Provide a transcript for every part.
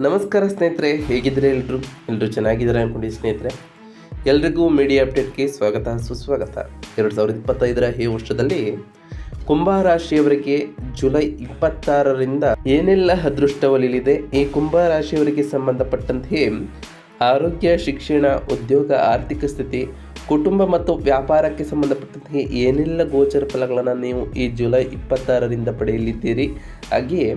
ನಮಸ್ಕಾರ ಸ್ನೇಹಿತರೆ ಹೇಗಿದ್ರೆ ಎಲ್ಲರೂ ಎಲ್ಲರೂ ಚೆನ್ನಾಗಿದ್ದಾರೆ ಅಂದ್ಕೊಂಡು ಸ್ನೇಹಿತರೆ. ಎಲ್ರಿಗೂ ಮೀಡಿಯಾ ಅಪ್ಡೇಟ್ಗೆ ಸ್ವಾಗತ, ಸುಸ್ವಾಗತ. ಎರಡು ಸಾವಿರದ ಇಪ್ಪತ್ತೈದರ ಈ ವರ್ಷದಲ್ಲಿ ಕುಂಭ ರಾಶಿಯವರಿಗೆ ಜುಲೈ ಇಪ್ಪತ್ತಾರರಿಂದ ಏನೆಲ್ಲ ಅದೃಷ್ಟ ಒಲಿಲಿದೆ ಈ ಕುಂಭ ರಾಶಿಯವರಿಗೆ ಸಂಬಂಧಪಟ್ಟಂತೆ ಆರೋಗ್ಯ, ಶಿಕ್ಷಣ, ಉದ್ಯೋಗ, ಆರ್ಥಿಕ ಸ್ಥಿತಿ ಕುಟುಂಬ ಮತ್ತು ವ್ಯಾಪಾರಕ್ಕೆ ಸಂಬಂಧಪಟ್ಟಂತೆ ಏನೆಲ್ಲ ಗೋಚರ ಫಲಗಳನ್ನು ನೀವು ಈ ಜುಲೈ ಇಪ್ಪತ್ತಾರರಿಂದ ಪಡೆಯಲಿದ್ದೀರಿ? ಹಾಗೆಯೇ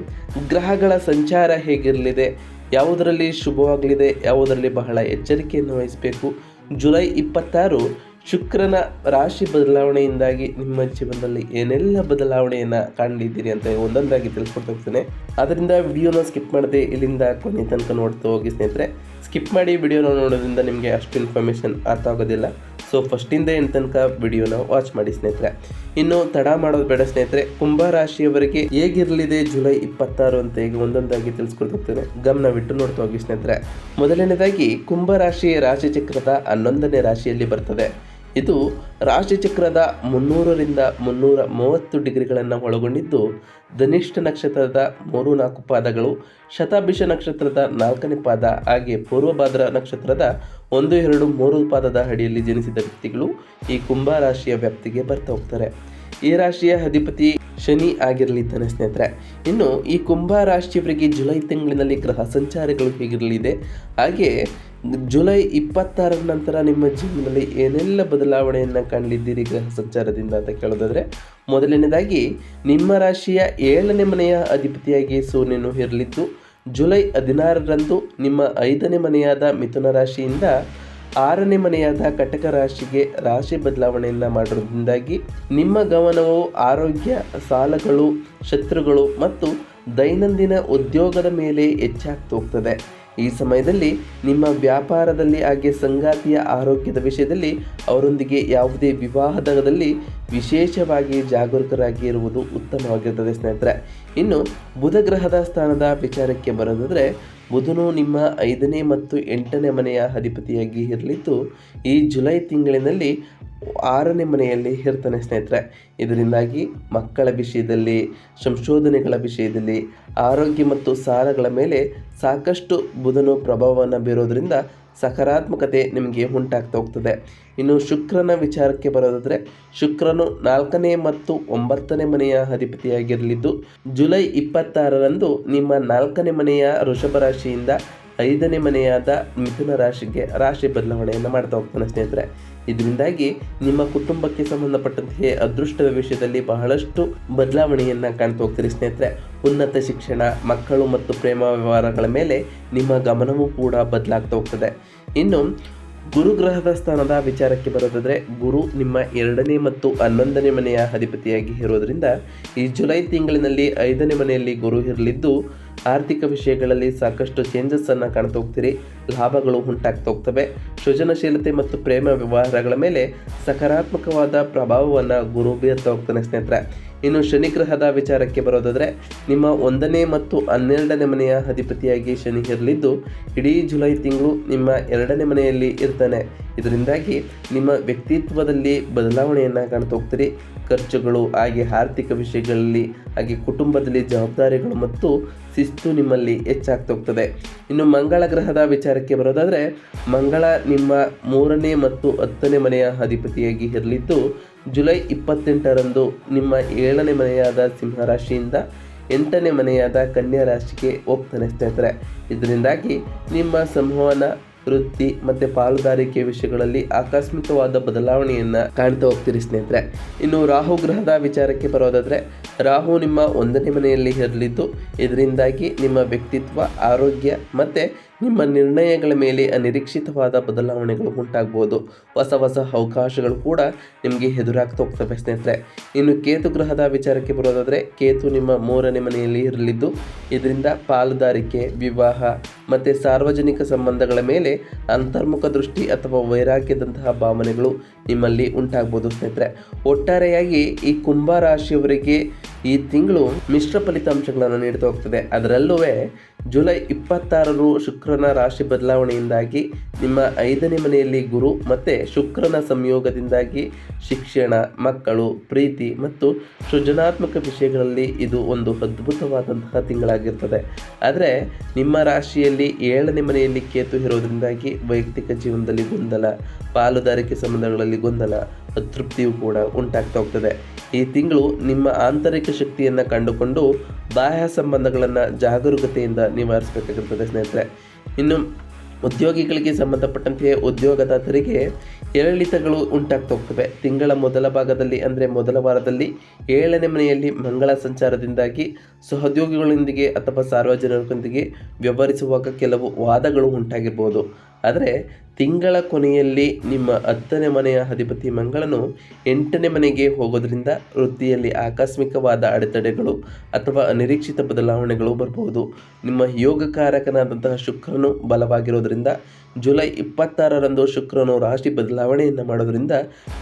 ಗ್ರಹಗಳ ಸಂಚಾರ ಹೇಗಿರಲಿದೆ? ಯಾವುದರಲ್ಲಿ ಶುಭವಾಗಲಿದೆ? ಯಾವುದರಲ್ಲಿ ಬಹಳ ಎಚ್ಚರಿಕೆಯನ್ನು ವಹಿಸಬೇಕು? ಜುಲೈ ಇಪ್ಪತ್ತಾರು ಶುಕ್ರನ ರಾಶಿ ಬದಲಾವಣೆಯಿಂದಾಗಿ ನಿಮ್ಮ ಜೀವನದಲ್ಲಿ ಏನೆಲ್ಲ ಬದಲಾವಣೆಯನ್ನು ಕಾಣಲಿದ್ದೀರಿ ಅಂತ ಒಂದೊಂದಾಗಿ ತಿಳಿಸ್ಕೊಡ್ತಾ ಅದರಿಂದ ವಿಡಿಯೋನ ಸ್ಕಿಪ್ ಮಾಡದೆ ಇಲ್ಲಿಂದ ಕೊನೆ ತನಕ ನೋಡ್ತಾ ಹೋಗಿ ಸ್ನೇಹಿತರೆ. ಸ್ಕಿಪ್ ಮಾಡಿ ವಿಡಿಯೋನ ನೋಡೋದ್ರಿಂದ ನಿಮಗೆ ಅಷ್ಟು ಇನ್ಫಾರ್ಮೇಷನ್ ಅರ್ಥ ಆಗೋದಿಲ್ಲ. ಸೊ ಫಸ್ಟಿಂದ ಏನು ತನಕ ವಿಡಿಯೋನ ವಾಚ್ ಮಾಡಿ ಸ್ನೇಹಿತರೆ. ಇನ್ನು ತಡ ಮಾಡೋದು ಬೇಡ ಸ್ನೇಹಿತರೆ. ಕುಂಭ ರಾಶಿಯವರಿಗೆ ಹೇಗಿರಲಿದೆ ಜುಲೈ ಇಪ್ಪತ್ತಾರು ಅಂತ ಈಗ ಒಂದೊಂದಾಗಿ ತಿಳಿಸ್ಕೊಡ್ತಿರ್ತೇನೆ. ಗಮನವಿಟ್ಟು ನೋಡ್ತಾ ಹೋಗಿ ಸ್ನೇಹಿತರೆ. ಮೊದಲನೇದಾಗಿ ಕುಂಭ ರಾಶಿಯ ರಾಶಿ ಚಕ್ರದ ಹನ್ನೊಂದನೇ ರಾಶಿಯಲ್ಲಿ ಬರ್ತದೆ. ಇದು ರಾಶಿಚಕ್ರದ ಮುನ್ನೂರರಿಂದ ಮುನ್ನೂರ ಮೂವತ್ತು ಡಿಗ್ರಿಗಳನ್ನು ಒಳಗೊಂಡಿದ್ದು, ಧನಿಷ್ಠ ನಕ್ಷತ್ರದ ಮೂರು ನಾಲ್ಕು ಪಾದಗಳು, ಶತಾಭಿಷ ನಕ್ಷತ್ರದ ನಾಲ್ಕನೇ ಪಾದ ಹಾಗೆ ಪೂರ್ವಭಾದ್ರ ನಕ್ಷತ್ರದ ಒಂದು, ಎರಡು, ಮೂರು ಪಾದದ ಅಡಿಯಲ್ಲಿ ಜನಿಸಿದ ವ್ಯಕ್ತಿಗಳು ಈ ಕುಂಭ ರಾಶಿಯ ವ್ಯಾಪ್ತಿಗೆ ಬರ್ತಾ ಹೋಗ್ತಾರೆ. ಈ ರಾಶಿಯ ಅಧಿಪತಿ ಶನಿ ಆಗಿರಲಿದ್ದಾನೆ ಸ್ನೇಹಿತರೆ. ಇನ್ನು ಈ ಕುಂಭ ರಾಶಿಯವರಿಗೆ ಜುಲೈ ತಿಂಗಳಿನಲ್ಲಿ ಗ್ರಹ ಸಂಚಾರಗಳು ಹೇಗಿರಲಿದೆ? ಹಾಗೆ ಜುಲೈ ಇಪ್ಪತ್ತಾರರ ನಂತರ ನಿಮ್ಮ ಜೀವನದಲ್ಲಿ ಏನೆಲ್ಲ ಬದಲಾವಣೆಯನ್ನು ಕಾಣಲಿದ್ದೀರಿ ಗ್ರಹ ಸಂಚಾರದಿಂದ ಅಂತ ಕೇಳೋದಾದರೆ, ಮೊದಲನೇದಾಗಿ ನಿಮ್ಮ ರಾಶಿಯ ಏಳನೇ ಮನೆಯ ಅಧಿಪತಿಯಾಗಿ ಸೂರ್ಯನು ಇರಲಿದ್ದು, ಜುಲೈ ಹದಿನಾರರಂದು ನಿಮ್ಮ ಐದನೇ ಮನೆಯಾದ ಮಿಥುನ ರಾಶಿಯಿಂದ ಆರನೇ ಮನೆಯಾದ ಕಟಕ ರಾಶಿಗೆ ರಾಶಿ ಬದಲಾವಣೆಯನ್ನು ಮಾಡೋದ್ರಿಂದಾಗಿ ನಿಮ್ಮ ಗಮನವು ಆರೋಗ್ಯ, ಸಾಲಗಳು, ಶತ್ರುಗಳು ಮತ್ತು ದೈನಂದಿನ ಉದ್ಯೋಗದ ಮೇಲೆ ಹೆಚ್ಚಾಗ್ತಾ ಹೋಗ್ತದೆ. ಈ ಸಮಯದಲ್ಲಿ ನಿಮ್ಮ ವ್ಯಾಪಾರದಲ್ಲಿ ಹಾಗೆ ಸಂಗಾತಿಯ ಆರೋಗ್ಯದ ವಿಷಯದಲ್ಲಿ ಅವರೊಂದಿಗೆ ಯಾವುದೇ ವಿವಾಹದಲ್ಲಿ ವಿಶೇಷವಾಗಿ ಜಾಗರೂಕರಾಗಿ ಇರುವುದು ಉತ್ತಮವಾಗಿರುತ್ತದೆ ಸ್ನೇಹಿತರೆ. ಇನ್ನು ಬುಧ ಗ್ರಹದ ಸ್ಥಾನದ ವಿಚಾರಕ್ಕೆ ಬರೋದಾದರೆ ಬುಧನು ನಿಮ್ಮ ಐದನೇ ಮತ್ತು ಎಂಟನೇ ಮನೆಯ ಅಧಿಪತಿಯಾಗಿ ಇರಲಿದ್ದು, ಈ ಜುಲೈ ತಿಂಗಳಿನಲ್ಲಿ ಆರನೇ ಮನೆಯಲ್ಲಿ ಇರ್ತಾನೆ ಸ್ನೇಹಿತರೆ. ಇದರಿಂದಾಗಿ ಮಕ್ಕಳ ವಿಷಯದಲ್ಲಿ, ಸಂಶೋಧನೆಗಳ ವಿಷಯದಲ್ಲಿ, ಆರೋಗ್ಯ ಮತ್ತು ಸಾಲಗಳ ಮೇಲೆ ಸಾಕಷ್ಟು ಬುಧನು ಪ್ರಭಾವವನ್ನು ಬೀರೋದ್ರಿಂದ ಸಕಾರಾತ್ಮಕತೆ ನಿಮಗೆ ಉಂಟಾಗ್ತಾ ಹೋಗ್ತದೆ. ಇನ್ನು ಶುಕ್ರನ ವಿಚಾರಕ್ಕೆ ಬರೋದಾದರೆ, ಶುಕ್ರನು ನಾಲ್ಕನೇ ಮತ್ತು ಒಂಬತ್ತನೇ ಮನೆಯ ಅಧಿಪತಿಯಾಗಿರಲಿದ್ದು, ಜುಲೈ ಇಪ್ಪತ್ತಾರರಂದು ನಿಮ್ಮ ನಾಲ್ಕನೇ ಮನೆಯ ವೃಷಭ ರಾಶಿಯಿಂದ ಐದನೇ ಮನೆಯಾದ ಮಿಥುನ ರಾಶಿಗೆ ರಾಶಿ ಬದಲಾವಣೆಯನ್ನು ಮಾಡ್ತಾ ಹೋಗ್ತಾನೆ ಸ್ನೇಹಿತರೆ. ಇದರಿಂದಾಗಿ ನಿಮ್ಮ ಕುಟುಂಬಕ್ಕೆ ಸಂಬಂಧಪಟ್ಟಂತೆ ಅದೃಷ್ಟದ ವಿಷಯದಲ್ಲಿ ಬಹಳಷ್ಟು ಬದಲಾವಣೆಯನ್ನು ಕಾಣ್ತಾ ಹೋಗ್ತೀರಿ ಸ್ನೇಹಿತರೆ. ಉನ್ನತ ಶಿಕ್ಷಣ, ಮಕ್ಕಳು ಮತ್ತು ಪ್ರೇಮ ವ್ಯವಹಾರಗಳ ಮೇಲೆ ನಿಮ್ಮ ಗಮನವೂ ಕೂಡ ಬದಲಾಗ್ತಾ ಹೋಗ್ತದೆ. ಇನ್ನು ಗುರುಗ್ರಹದ ಸ್ಥಾನದ ವಿಚಾರಕ್ಕೆ ಬರೋದಾದರೆ, ಗುರು ನಿಮ್ಮ ಎರಡನೇ ಮತ್ತು ಹನ್ನೊಂದನೇ ಮನೆಯ ಅಧಿಪತಿಯಾಗಿ ಇರೋದರಿಂದ ಈ ಜುಲೈ ತಿಂಗಳಿನಲ್ಲಿ ಐದನೇ ಮನೆಯಲ್ಲಿ ಗುರು ಇರಲಿದ್ದು ಆರ್ಥಿಕ ವಿಷಯಗಳಲ್ಲಿ ಸಾಕಷ್ಟು ಚೇಂಜಸ್ ಅನ್ನು ಕಾಣ್ತಾ ಹೋಗ್ತೀರಿ. ಲಾಭಗಳು ಉಂಟಾಗ್ತಾ ಹೋಗ್ತವೆ. ಸೃಜನಶೀಲತೆ ಮತ್ತು ಪ್ರೇಮ ವ್ಯವಹಾರಗಳ ಮೇಲೆ ಸಕಾರಾತ್ಮಕವಾದ ಪ್ರಭಾವವನ್ನು ಗುರು ಬೀರ್ತಾ ಹೋಗ್ತಾನೆ ಸ್ನೇಹಿತರೆ. ಇನ್ನು ಶನಿ ಗ್ರಹದ ವಿಚಾರಕ್ಕೆ ಬರೋದಾದರೆ, ನಿಮ್ಮ ಒಂದನೇ ಮತ್ತು ಹನ್ನೆರಡನೇ ಮನೆಯ ಅಧಿಪತಿಯಾಗಿ ಶನಿ ಇರಲಿದ್ದು, ಇಡೀ ಜುಲೈ ತಿಂಗಳು ನಿಮ್ಮ ಎರಡನೇ ಮನೆಯಲ್ಲಿ ಇರ್ತಾನೆ. ಇದರಿಂದಾಗಿ ನಿಮ್ಮ ವ್ಯಕ್ತಿತ್ವದಲ್ಲಿ ಬದಲಾವಣೆಯನ್ನು ಕಾಣ್ತಾ ಹೋಗ್ತೀರಿ. ಖರ್ಚುಗಳು, ಹಾಗೆ ಆರ್ಥಿಕ ವಿಷಯಗಳಲ್ಲಿ, ಹಾಗೆ ಕುಟುಂಬದಲ್ಲಿ ಜವಾಬ್ದಾರಿಗಳು ಮತ್ತು ಶಿಸ್ತು ನಿಮ್ಮಲ್ಲಿ ಹೆಚ್ಚಾಗ್ತಾ ಹೋಗ್ತದೆ. ಇನ್ನು ಮಂಗಳ ಗ್ರಹದ ವಿಚಾರಕ್ಕೆ ಬರೋದಾದರೆ, ಮಂಗಳ ನಿಮ್ಮ ಮೂರನೇ ಮತ್ತು ಹತ್ತನೇ ಮನೆಯ ಅಧಿಪತಿಯಾಗಿ ಇರಲಿದ್ದು ಜುಲೈ ಇಪ್ಪತ್ತೆಂಟರಂದು ನಿಮ್ಮ ಏಳನೇ ಮನೆಯಾದ ಸಿಂಹರಾಶಿಯಿಂದ ಎಂಟನೇ ಮನೆಯಾದ ಕನ್ಯಾ ರಾಶಿಗೆ ಹೋಗ್ತಾನೆ ಸ್ನೇಹಿತರೆ. ಇದರಿಂದಾಗಿ ನಿಮ್ಮ ಸಂವಹನ, ವೃತ್ತಿ ಮತ್ತು ಪಾಲುದಾರಿಕೆ ವಿಷಯಗಳಲ್ಲಿ ಆಕಸ್ಮಿಕವಾದ ಬದಲಾವಣೆಯನ್ನು ಕಾಣ್ತಾ ಹೋಗ್ತೀರಿ ಸ್ನೇಹಿತರೆ. ಇನ್ನು ರಾಹು ಗ್ರಹದ ವಿಚಾರಕ್ಕೆ ಬರೋದಾದರೆ, ರಾಹು ನಿಮ್ಮ ಒಂದನೇ ಮನೆಯಲ್ಲಿ ಇರಲಿದ್ದು, ಇದರಿಂದಾಗಿ ನಿಮ್ಮ ವ್ಯಕ್ತಿತ್ವ, ಆರೋಗ್ಯ ಮತ್ತು ನಿಮ್ಮ ನಿರ್ಣಯಗಳ ಮೇಲೆ ಅನಿರೀಕ್ಷಿತವಾದ ಬದಲಾವಣೆಗಳು ಉಂಟಾಗ್ಬೋದು. ಹೊಸ ಹೊಸ ಅವಕಾಶಗಳು ಕೂಡ ನಿಮಗೆ ಎದುರಾಗ್ತಾ ಹೋಗ್ತವೆ ಸ್ನೇಹಿತರೆ. ಇನ್ನು ಕೇತು ಗ್ರಹದ ವಿಚಾರಕ್ಕೆ ಬರೋದಾದರೆ, ಕೇತು ನಿಮ್ಮ ಮೂರನೇ ಮನೆಯಲ್ಲಿ ಇರಲಿದ್ದು, ಇದರಿಂದ ಪಾಲುದಾರಿಕೆ, ವಿವಾಹ ಮತ್ತು ಸಾರ್ವಜನಿಕ ಸಂಬಂಧಗಳ ಮೇಲೆ ಅಂತರ್ಮುಖ ದೃಷ್ಟಿ ಅಥವಾ ವೈರಾಗ್ಯದಂತಹ ಭಾವನೆಗಳು ನಿಮ್ಮಲ್ಲಿ ಉಂಟಾಗ್ಬೋದು ಸ್ನೇಹಿತರೆ. ಒಟ್ಟಾರೆಯಾಗಿ ಈ ಕುಂಭ ರಾಶಿಯವರಿಗೆ ಈ ತಿಂಗಳು ಮಿಶ್ರ ಫಲಿತಾಂಶಗಳನ್ನು ನೀಡ್ತಾ ಹೋಗ್ತದೆ. ಅದರಲ್ಲೂ ಜುಲೈ ಇಪ್ಪತ್ತಾರರು ಶುಕ್ರ ಶುಕ್ರನ ರಾಶಿ ಬದಲಾವಣೆಯಿಂದಾಗಿ ನಿಮ್ಮ ಐದನೇ ಮನೆಯಲ್ಲಿ ಗುರು ಮತ್ತು ಶುಕ್ರನ ಸಂಯೋಗದಿಂದಾಗಿ ಶಿಕ್ಷಣ, ಮಕ್ಕಳು, ಪ್ರೀತಿ ಮತ್ತು ಸೃಜನಾತ್ಮಕ ವಿಷಯಗಳಲ್ಲಿ ಇದು ಒಂದು ಅದ್ಭುತವಾದಂತಹ ತಿಂಗಳಾಗಿರ್ತದೆ. ಆದರೆ ನಿಮ್ಮ ರಾಶಿಯಲ್ಲಿ ಏಳನೇ ಮನೆಯಲ್ಲಿ ಕೇತು ಇರೋದ್ರಿಂದಾಗಿ ವೈಯಕ್ತಿಕ ಜೀವನದಲ್ಲಿ ಗೊಂದಲ, ಪಾಲುದಾರಿಕೆ ಸಂಬಂಧಗಳಲ್ಲಿ ಗೊಂದಲ, ಅತೃಪ್ತಿಯು ಕೂಡ ಉಂಟಾಗ್ತಾ ಹೋಗ್ತದೆ. ಈ ತಿಂಗಳು ನಿಮ್ಮ ಆಂತರಿಕ ಶಕ್ತಿಯನ್ನು ಕಂಡುಕೊಂಡು ಬಾಹ್ಯ ಸಂಬಂಧಗಳನ್ನು ಜಾಗರೂಕತೆಯಿಂದ ನಿವಾರಿಸಬೇಕಾಗಿರ್ತದೆ ಸ್ನೇಹಿತರೆ. ಇನ್ನು ಉದ್ಯೋಗಿಗಳಿಗೆ ಸಂಬಂಧಪಟ್ಟಂತೆ ಉದ್ಯೋಗದಾತರಿಗೆ ಏರಿಳಿತಗಳು ಉಂಟಾಗ್ತಾ ಹೋಗ್ತವೆ. ತಿಂಗಳ ಮೊದಲ ಭಾಗದಲ್ಲಿ ಅಂದರೆ ಮೊದಲ ವಾರದಲ್ಲಿ ಏಳನೇ ಮನೆಯಲ್ಲಿ ಮಂಗಳ ಸಂಚಾರದಿಂದಾಗಿ ಸಹೋದ್ಯೋಗಿಗಳೊಂದಿಗೆ ಅಥವಾ ಸಾರ್ವಜನಿಕರೊಂದಿಗೆ ವ್ಯವಹರಿಸುವಾಗ ಕೆಲವು ವಾದಗಳು ಉಂಟಾಗಿರ್ಬೋದು. ಆದರೆ ತಿಂಗಳ ಕೊನೆಯಲ್ಲಿ ನಿಮ್ಮ ಹತ್ತನೇ ಮನೆಯ ಅಧಿಪತಿ ಮಂಗಳನು ಎಂಟನೇ ಮನೆಗೆ ಹೋಗೋದ್ರಿಂದ ವೃತ್ತಿಯಲ್ಲಿ ಆಕಸ್ಮಿಕವಾದ ಅಡೆತಡೆಗಳು ಅಥವಾ ಅನಿರೀಕ್ಷಿತ ಬದಲಾವಣೆಗಳು ಬರಬಹುದು. ನಿಮ್ಮ ಯೋಗಕಾರಕನಾದಂತಹ ಶುಕ್ರನು ಬಲವಾಗಿರೋದ್ರಿಂದ ಜುಲೈ ಇಪ್ಪತ್ತಾರರಂದು ಶುಕ್ರನು ರಾಶಿ ಬದಲಾವಣೆಯನ್ನು ಮಾಡೋದ್ರಿಂದ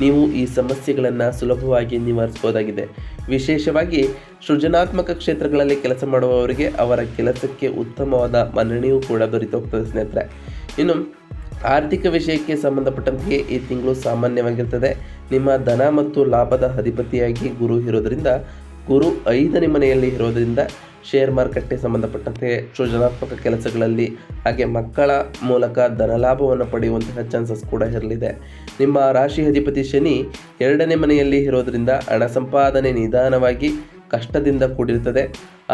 ನೀವು ಈ ಸಮಸ್ಯೆಗಳನ್ನು ಸುಲಭವಾಗಿ ನಿವಾರಿಸಬಹುದಾಗಿದೆ. ವಿಶೇಷವಾಗಿ ಸೃಜನಾತ್ಮಕ ಕ್ಷೇತ್ರಗಳಲ್ಲಿ ಕೆಲಸ ಮಾಡುವವರಿಗೆ ಅವರ ಕೆಲಸಕ್ಕೆ ಉತ್ತಮವಾದ ಮನ್ನಣೆಯೂ ಕೂಡ ದೊರೆತು ಹೋಗ್ತದೆ ಸ್ನೇಹಿತರೆ. ಇನ್ನು ಆರ್ಥಿಕ ವಿಷಯಕ್ಕೆ ಸಂಬಂಧಪಟ್ಟಂತೆಯೇ ಈ ತಿಂಗಳು ಸಾಮಾನ್ಯವಾಗಿರ್ತದೆ. ನಿಮ್ಮ ಧನ ಮತ್ತು ಲಾಭದ ಅಧಿಪತಿಯಾಗಿ ಗುರು ಇರೋದರಿಂದ, ಗುರು ಐದನೇ ಮನೆಯಲ್ಲಿ ಇರೋದರಿಂದ ಶೇರ್ ಮಾರುಕಟ್ಟೆ ಸಂಬಂಧಪಟ್ಟಂತೆ ಸೃಜನಾತ್ಮಕ ಕೆಲಸಗಳಲ್ಲಿ, ಹಾಗೆ ಮಕ್ಕಳ ಮೂಲಕ ಧನಲಾಭವನ್ನು ಪಡೆಯುವಂತಹ ಚಾನ್ಸಸ್ ಕೂಡ ಇರಲಿದೆ. ನಿಮ್ಮ ರಾಶಿ ಅಧಿಪತಿ ಶನಿ ಎರಡನೇ ಮನೆಯಲ್ಲಿ ಇರೋದರಿಂದ ಹಣ ಸಂಪಾದನೆ ನಿಧಾನವಾಗಿ ಕಷ್ಟದಿಂದ ಕೂಡಿರುತ್ತದೆ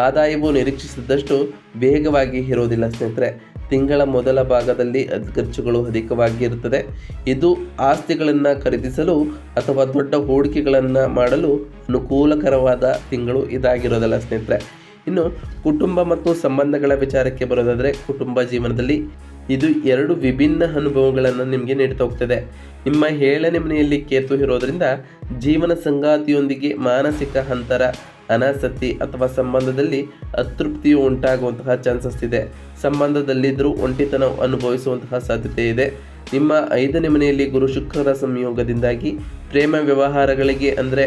ಆದಾಯವು ನಿರೀಕ್ಷಿಸಿದಷ್ಟು ವೇಗವಾಗಿ ಇರೋದಿಲ್ಲ ಸ್ನೇಹಿತರೆ. ತಿಂಗಳ ಮೊದಲ ಭಾಗದಲ್ಲಿ ಖರ್ಚುಗಳು ಅಧಿಕವಾಗಿರುತ್ತದೆ. ಇದು ಆಸ್ತಿಗಳನ್ನು ಖರೀದಿಸಲು ಅಥವಾ ದೊಡ್ಡ ಹೂಡಿಕೆಗಳನ್ನು ಮಾಡಲು ಅನುಕೂಲಕರವಾದ ತಿಂಗಳು ಇದಾಗಿರೋದಲ್ಲ ಸ್ನೇಹಿತರೆ. ಇನ್ನು ಕುಟುಂಬ ಮತ್ತು ಸಂಬಂಧಗಳ ವಿಚಾರಕ್ಕೆ ಬರೋದಾದರೆ ಕುಟುಂಬ ಜೀವನದಲ್ಲಿ ಇದು ಎರಡು ವಿಭಿನ್ನ ಅನುಭವಗಳನ್ನು ನಿಮಗೆ ನೀಡ್ತಾ ಹೋಗ್ತದೆ. ನಿಮ್ಮ ಏಳನೇ ಮನೆಯಲ್ಲಿ ಕೇತು ಇರೋದರಿಂದ ಜೀವನ ಸಂಗಾತಿಯೊಂದಿಗೆ ಮಾನಸಿಕ ಅಂತರ ಅನಾಸಕ್ತಿ ಅಥವಾ ಸಂಬಂಧದಲ್ಲಿ ಅತೃಪ್ತಿಯು ಉಂಟಾಗುವಂತಹ ಚಾನ್ಸಸ್ ಇದೆ. ಸಂಬಂಧದಲ್ಲಿದ್ದರೂ ಒಂಟಿತನ ಅನುಭವಿಸುವಂತಹ ಸಾಧ್ಯತೆ ಇದೆ. ನಿಮ್ಮ ಐದನೇ ಮನೆಯಲ್ಲಿ ಗುರು ಶುಕ್ರರ ಸಂಯೋಗದಿಂದಾಗಿ ಪ್ರೇಮ ವ್ಯವಹಾರಗಳಿಗೆ ಅಂದರೆ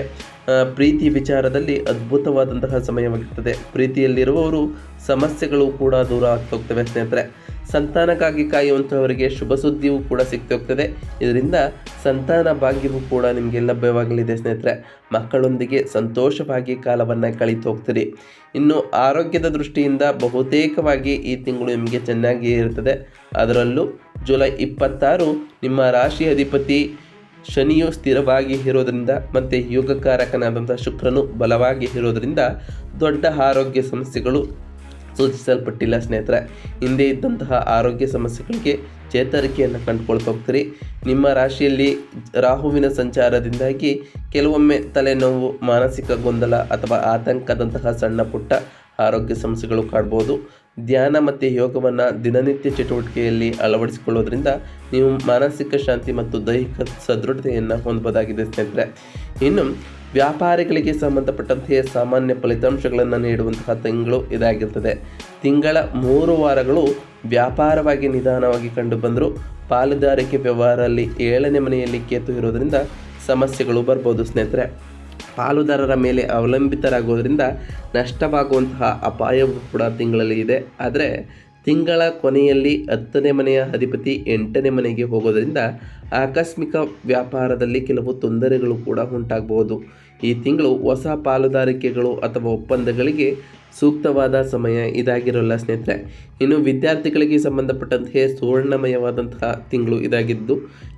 ಪ್ರೀತಿ ವಿಚಾರದಲ್ಲಿ ಅದ್ಭುತವಾದಂತಹ ಸಮಯವಾಗಿರ್ತದೆ. ಪ್ರೀತಿಯಲ್ಲಿರುವವರು ಸಮಸ್ಯೆಗಳು ಕೂಡ ದೂರ ಆಗ್ತಾ ಹೋಗ್ತವೆ ಸ್ನೇಹಿತರೆ. ಸಂತಾನಕ್ಕಾಗಿ ಕಾಯುವಂಥವರಿಗೆ ಶುಭ ಸುದ್ದಿಯೂ ಕೂಡ ಸಿಗ್ತೋಗ್ತದೆ. ಇದರಿಂದ ಸಂತಾನ ಭಾಗ್ಯವೂ ಕೂಡ ನಿಮಗೆ ಲಭ್ಯವಾಗಲಿದೆ ಸ್ನೇಹಿತರೆ. ಮಕ್ಕಳೊಂದಿಗೆ ಸಂತೋಷವಾಗಿ ಕಾಲವನ್ನು ಕಳೀತು ಹೋಗ್ತೀರಿ ಇನ್ನು ಆರೋಗ್ಯದ ದೃಷ್ಟಿಯಿಂದ ಬಹುತೇಕವಾಗಿ ಈ ತಿಂಗಳು ನಿಮಗೆ ಚೆನ್ನಾಗಿ ಇರುತ್ತದೆ ಅದರಲ್ಲೂ ಜುಲೈ ಇಪ್ಪತ್ತಾರು ನಿಮ್ಮ ರಾಶಿ ಅಧಿಪತಿ ಶನಿಯು ಸ್ಥಿರವಾಗಿ ಇರೋದರಿಂದ ಮತ್ತು ಯೋಗಕಾರಕನಾದಂಥ ಶುಕ್ರನು ಬಲವಾಗಿ ಇರೋದರಿಂದ ದೊಡ್ಡ ಆರೋಗ್ಯ ಸಮಸ್ಯೆಗಳು ಸೂಚಿಸಲ್ಪಟ್ಟಿಲ್ಲ ಸ್ನೇಹಿತರೆ. ಹಿಂದೆ ಇದ್ದಂತಹ ಆರೋಗ್ಯ ಸಮಸ್ಯೆಗಳಿಗೆ ಚೇತರಿಕೆಯನ್ನು ಕಂಡುಕೊಳ್ತಾ ಹೋಗ್ತೀರಿ ನಿಮ್ಮ ರಾಶಿಯಲ್ಲಿ ರಾಹುವಿನ ಸಂಚಾರದಿಂದಾಗಿ ಕೆಲವೊಮ್ಮೆ ತಲೆನೋವು, ಮಾನಸಿಕ ಗೊಂದಲ ಅಥವಾ ಆತಂಕದಂತಹ ಸಣ್ಣ ಪುಟ್ಟ ಆರೋಗ್ಯ ಸಮಸ್ಯೆಗಳು ಕಾಡ್ಬೋದು ಧ್ಯಾನ ಮತ್ತು ಯೋಗವನ್ನು ದಿನನಿತ್ಯ ಚಟುವಟಿಕೆಯಲ್ಲಿ ಅಳವಡಿಸಿಕೊಳ್ಳೋದ್ರಿಂದ ನೀವು ಮಾನಸಿಕ ಶಾಂತಿ ಮತ್ತು ದೈಹಿಕ ಸದೃಢತೆಯನ್ನು ಹೊಂದಬಹುದಾಗಿದೆ ಸ್ನೇಹಿತರೆ. ಇನ್ನು ವ್ಯಾಪಾರಿಗಳಿಗೆ ಸಂಬಂಧಪಟ್ಟಂತೆ ಸಾಮಾನ್ಯ ಫಲಿತಾಂಶಗಳನ್ನು ನೀಡುವಂತಹ ತಿಂಗಳು ಇದಾಗಿರ್ತದೆ. ತಿಂಗಳ ಮೂರು ವಾರಗಳು ವ್ಯಾಪಾರವಾಗಿ ನಿಧಾನವಾಗಿ ಕಂಡುಬಂದರೂ ಪಾಲುದಾರಿಕೆ ವ್ಯವಹಾರದಲ್ಲಿ ಏಳನೇ ಮನೆಯಲ್ಲಿ ಕೇತು ಇರೋದರಿಂದ ಸಮಸ್ಯೆಗಳು ಬರ್ಬೋದು ಸ್ನೇಹಿತರೆ. ಪಾಲುದಾರರ ಮೇಲೆ ಅವಲಂಬಿತರಾಗೋದ್ರಿಂದ ನಷ್ಟವಾಗುವಂತಹ ಅಪಾಯವು ಕೂಡ ತಿಂಗಳಲ್ಲಿ ಇದೆ. ಆದರೆ ತಿಂಗಳ ಕೊನೆಯಲ್ಲಿ ಹತ್ತನೇ ಮನೆಯ ಅಧಿಪತಿ ಎಂಟನೇ ಮನೆಗೆ ಹೋಗೋದರಿಂದ ಆಕಸ್ಮಿಕ ವ್ಯಾಪಾರದಲ್ಲಿ ಕೆಲವು ತೊಂದರೆಗಳು ಕೂಡ ಉಂಟಾಗಬಹುದು ಈ ತಿಂಗಳು ಹೊಸ ಪಾಲುದಾರಿಕೆಗಳು ಅಥವಾ ಒಪ್ಪಂದಗಳಿಗೆ ಸೂಕ್ತವಾದ ಸಮಯ ಇದಾಗಿರೋಲ್ಲ ಸ್ನೇಹಿತರೆ. ಇನ್ನು ವಿದ್ಯಾರ್ಥಿಗಳಿಗೆ ಸಂಬಂಧಪಟ್ಟಂತೆ ಸುವರ್ಣಮಯವಾದಂತಹ ತಿಂಗಳು ಇದಾಗಿದ್ದು,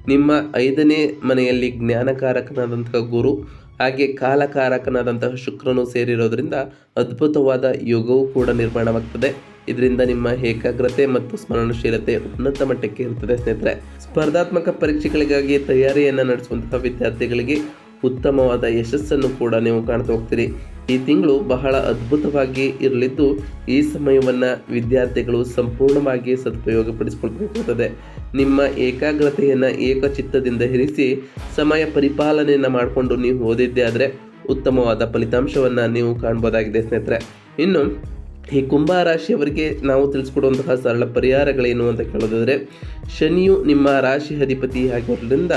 ನಿಮ್ಮ ಐದನೇ ಮನೆಯಲ್ಲಿ ಜ್ಞಾನಕಾರಕನಾದಂತಹ ಗುರು, ಹಾಗೆ ಕಾಲಕಾರಕನಾದಂತಹ ಶುಕ್ರನು ಸೇರಿರೋದ್ರಿಂದ ಅದ್ಭುತವಾದ ಯೋಗವೂ ಕೂಡ ನಿರ್ಮಾಣವಾಗ್ತದೆ. ಇದರಿಂದ ನಿಮ್ಮ ಏಕಾಗ್ರತೆ ಮತ್ತು ಸ್ಮರಣಶೀಲತೆ ಉನ್ನತ ಮಟ್ಟಕ್ಕೆ ಇರುತ್ತದೆ ಸ್ನೇಹಿತರೆ. ಸ್ಪರ್ಧಾತ್ಮಕ ಪರೀಕ್ಷೆಗಳಿಗಾಗಿ ತಯಾರಿಯನ್ನು ನಡೆಸುವಂತಹ ವಿದ್ಯಾರ್ಥಿಗಳಿಗೆ ಉತ್ತಮವಾದ ಯಶಸ್ಸನ್ನು ಕೂಡ ನೀವು ಕಾಣ್ತಾ ಹೋಗ್ತೀರಿ. ಈ ತಿಂಗಳು ಬಹಳ ಅದ್ಭುತವಾಗಿ ಇರಲಿದ್ದು, ಈ ಸಮಯವನ್ನು ವಿದ್ಯಾರ್ಥಿಗಳು ಸಂಪೂರ್ಣವಾಗಿ ಸದುಪಯೋಗಪಡಿಸಿಕೊಳ್ಬೇಕಾಗುತ್ತದೆ ನಿಮ್ಮ ಏಕಾಗ್ರತೆಯನ್ನು ಏಕಚಿತ್ತದಿಂದ ಇರಿಸಿ, ಸಮಯ ಪರಿಪಾಲನೆಯನ್ನು ಮಾಡಿಕೊಂಡು ನೀವು ಓದಿದ್ದೇ ಆದರೆ ಉತ್ತಮವಾದ ಫಲಿತಾಂಶವನ್ನು ನೀವು ಕಾಣ್ಬೋದಾಗಿದೆ ಸ್ನೇಹಿತರೆ. ಇನ್ನು, ಈ ಕುಂಭ ರಾಶಿಯವರಿಗೆ ನಾವು ತಿಳಿಸ್ಕೊಡುವಂತಹ ಸರಳ ಪರಿಹಾರಗಳೇನು ಅಂತ ಕೇಳೋದಾದರೆ, ಶನಿಯು ನಿಮ್ಮ ರಾಶಿ ಅಧಿಪತಿ ಆಗಿರೋದ್ರಿಂದ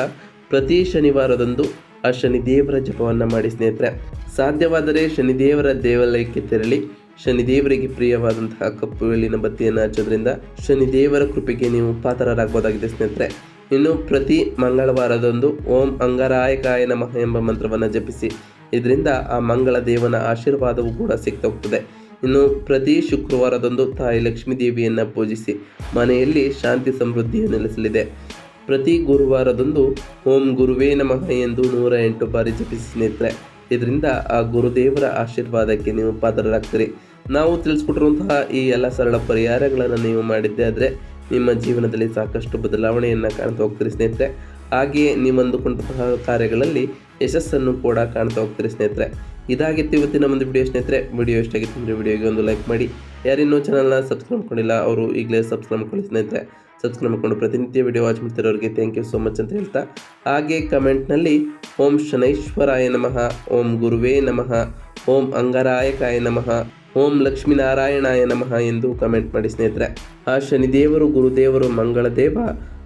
ಪ್ರತಿ ಶನಿವಾರದಂದು ಆ ಶನಿದೇವರ ಜಪವನ್ನು ಮಾಡಿ ಸ್ನೇಹಿತರೆ. ಸಾಧ್ಯವಾದರೆ ಶನಿದೇವರ ದೇವಾಲಯಕ್ಕೆ ತೆರಳಿ, ಶನಿದೇವರಿಗೆ ಪ್ರಿಯವಾದಂತಹ ಕಪ್ಪು ಎಳ್ಳಿನ ಬತ್ತಿಯನ್ನು ಹಚ್ಚೋದ್ರಿಂದ ಶನಿದೇವರ ಕೃಪೆಗೆ ನೀವು ಪಾತ್ರರಾಗಬಹುದಾಗಿದೆ ಸ್ನೇಹಿತರೆ. ಇನ್ನು ಪ್ರತಿ ಮಂಗಳವಾರದಂದು ಓಂ ಅಂಗರಾಯಕಾಯ ನಮಃ ಎಂಬ ಮಂತ್ರವನ್ನು ಜಪಿಸಿ, ಇದರಿಂದ ಆ ಮಂಗಳ ದೇವನ ಆಶೀರ್ವಾದವೂ ಕೂಡ ಸಿಗ್ತಾ ಹೋಗ್ತದೆ. ಇನ್ನು ಪ್ರತಿ ಶುಕ್ರವಾರದಂದು ತಾಯಿ ಲಕ್ಷ್ಮೀ ದೇವಿಯನ್ನು ಪೂಜಿಸಿ, ಮನೆಯಲ್ಲಿ ಶಾಂತಿ ಸಮೃದ್ಧಿಯು ನೆಲೆಸಲಿದೆ. ಪ್ರತಿ ಗುರುವಾರದಂದು ಓಂ ಗುರುವೇ ನಮಃ ಎಂದು ನೂರ ಎಂಟು ಬಾರಿ ಜಪಿಸಿ ಸ್ನೇಹಿತರೆ. ಇದರಿಂದ ಆ ಗುರುದೇವರ ಆಶೀರ್ವಾದಕ್ಕೆ ನೀವು ಪಾತ್ರರಾಗ್ತೀರಿ. ನಾವು ತಿಳಿಸ್ಕೊಟ್ಟಿರುವಂತಹ ಈ ಎಲ್ಲ ಸರಳ ಪರಿಹಾರಗಳನ್ನು ನೀವು ಮಾಡಿದ್ದೆ ಆದರೆ ನಿಮ್ಮ ಜೀವನದಲ್ಲಿ ಸಾಕಷ್ಟು ಬದಲಾವಣೆಯನ್ನು ಕಾಣ್ತಾ ಹೋಗ್ತೀರಿ ಸ್ನೇಹಿತರೆ. ಹಾಗೆಯೇ ನೀವು ಅಂದುಕೊಂಡಂತಹ ಕಾರ್ಯಗಳಲ್ಲಿ ಯಶಸ್ಸನ್ನು ಕೂಡ ಕಾಣ್ತಾ ಹೋಗ್ತೀರಿ ಸ್ನೇಹಿತರೆ. ಇದಾಗಿತ್ತು ಇವತ್ತಿನ ಒಂದು ವಿಡಿಯೋ ಸ್ನೇಹಿತರೆ. ವಿಡಿಯೋ ಇಷ್ಟಾಗಿತ್ತು ಅಂದರೆ ವಿಡಿಯೋಗೆ ಒಂದು ಲೈಕ್ ಮಾಡಿ. ಯಾರಿನ್ನೂ ಚಾನಲ್ನ ಸಬ್ಸ್ಕ್ರೈಬ್ ಮಾಡ್ಕೊಂಡಿಲ್ಲ, ಅವರು ಈಗಲೇ ಸಬ್ಸ್ಕ್ರೈಬ್ ಮಾಡ್ಕೊಳ್ಳಿ ಸ್ನೇಹಿತರೆ. ಸಬ್ಸ್ಕ್ರೈಬ್ ಮಾಡಿಕೊಂಡು ಪ್ರತಿನಿತ್ಯ ವಿಡಿಯೋ ವಾಚ್ ಮಾಡ್ತಿರೋರಿಗೆ ಥ್ಯಾಂಕ್ ಯು ಸೋ ಮಚ್ ಅಂತ ಹೇಳ್ತಾ, ಹಾಗೆ ಕಮೆಂಟ್ನಲ್ಲಿ ಓಂ ಶನೈಶ್ವರಾಯ ನಮಃ, ಓಂ ಗುರುವೇ ನಮಃ, ಓಂ ಅಂಗರಾಯಕಾಯ ನಮಃ, ಓಂ ಲಕ್ಷ್ಮೀನಾರಾಯಣಾಯ ನಮಃ ಎಂದು ಕಮೆಂಟ್ ಮಾಡಿ ಸ್ನೇಹಿತರೆ. ಆ ಶನಿದೇವರು, ಗುರುದೇವರು ಮಂಗಳ ದೇವ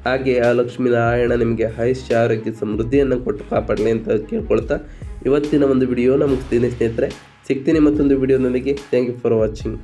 ಹಾಗೆ ಆ ಲಕ್ಷ್ಮೀನಾರಾಯಣ ನಿಮಗೆ ಆಯುಷ್ಯ, ಆರೋಗ್ಯ, ಸಮೃದ್ಧಿಯನ್ನು ಕೊಟ್ಟು ಕಾಪಾಡಲಿ ಅಂತ ಕೇಳ್ಕೊಳ್ತಾ ಇವತ್ತಿನ ಒಂದು ವಿಡಿಯೋನ ಮುಗಿಸ್ತೀನಿ ಸ್ನೇಹಿತರೆ. ಸಿಗ್ತೀನಿ ಮತ್ತೊಂದು ವಿಡಿಯೋದೊಂದಿಗೆ ಥ್ಯಾಂಕ್ ಯು ಫಾರ್ ವಾಚಿಂಗ್